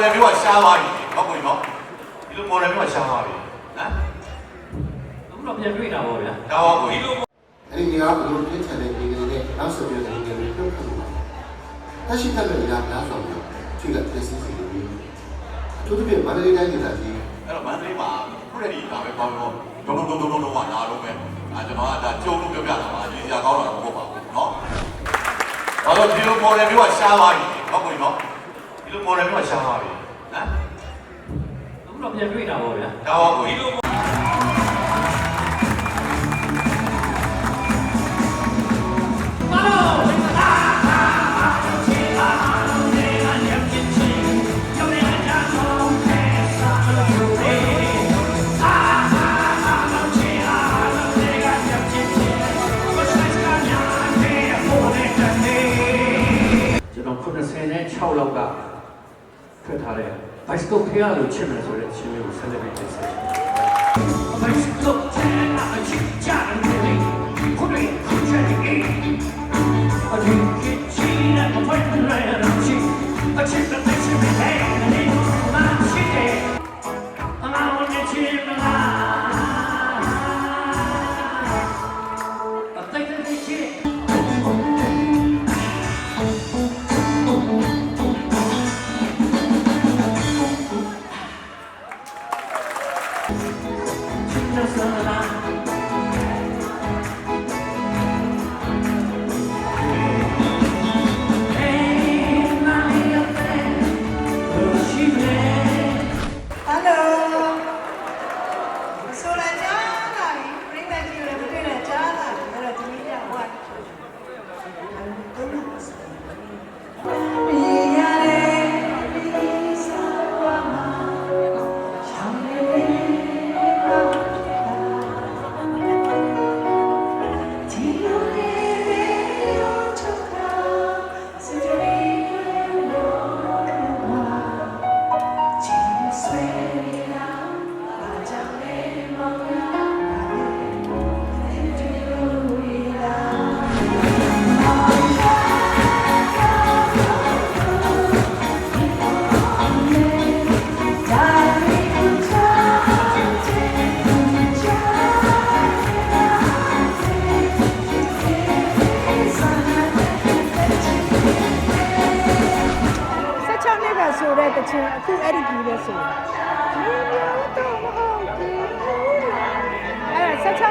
လို့ဒီလို model မျိုးကရှားသွားပြီဟုတ်ကိုနော်ဒီလို model မျိုးကရှားသွားပြီနော်အခုတော့ပြန်တွေ့တာပေါ့ဗျာဒါပါကိုဒီလိုအဲ့ဒီကဘလို့ပြင်းထန်တဲ့ဒီနေ့နဲ့နောက်ဆက်ပြတဲ့ဒီနေ့ကိုပြုတ်ခတ်မှာတရှိတဲ့လူကများဆောင်ပြီးထိကပြည့်စုံစီပြီးသူတို့ပြမန္တလေးတိုင်းဒေသကြီးအဲ့တော့မန္တလေးမှာခုတည်းကဒါပဲပေါ့ပေါ့ဒုံဒုံဒုံဒုံဒုံကလာတော့မယ်အဲကျွန်တော်ကဒါကြုံလို့ပြောပြတာပါရည်စရာကောင်းတာတော့မဟုတ်ပါဘူးနော်ဘာလို့ဒီလို model မျိုးကရှားသွားပြီဟုတ်ကိုနော် ဒီလို model မျိုးကရှားသွားပြီနော်အခုတော့ပြန်တွေ့တာပေါ့ဗျာဒါပါကိုဒီလိုကျွန်တော်96လောက်က ထွက်ထားတဲ့ bicycle ဖျားလို့ချစ်မယ်ဆိုတဲ့အချင်းလေးကိုဆက်လက်ပြီးတင်ဆက်ချင်တယ် bicycle ဖျားအချစ်ကြတယ်လေခုနကခုချက်ကြီးအဒီကချီနဲ့မ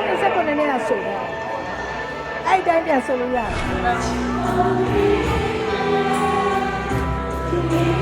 29နှစ်ကဆိုတော့အဲ့အတိုင်းပြန်ဆိုလို့ရတယ်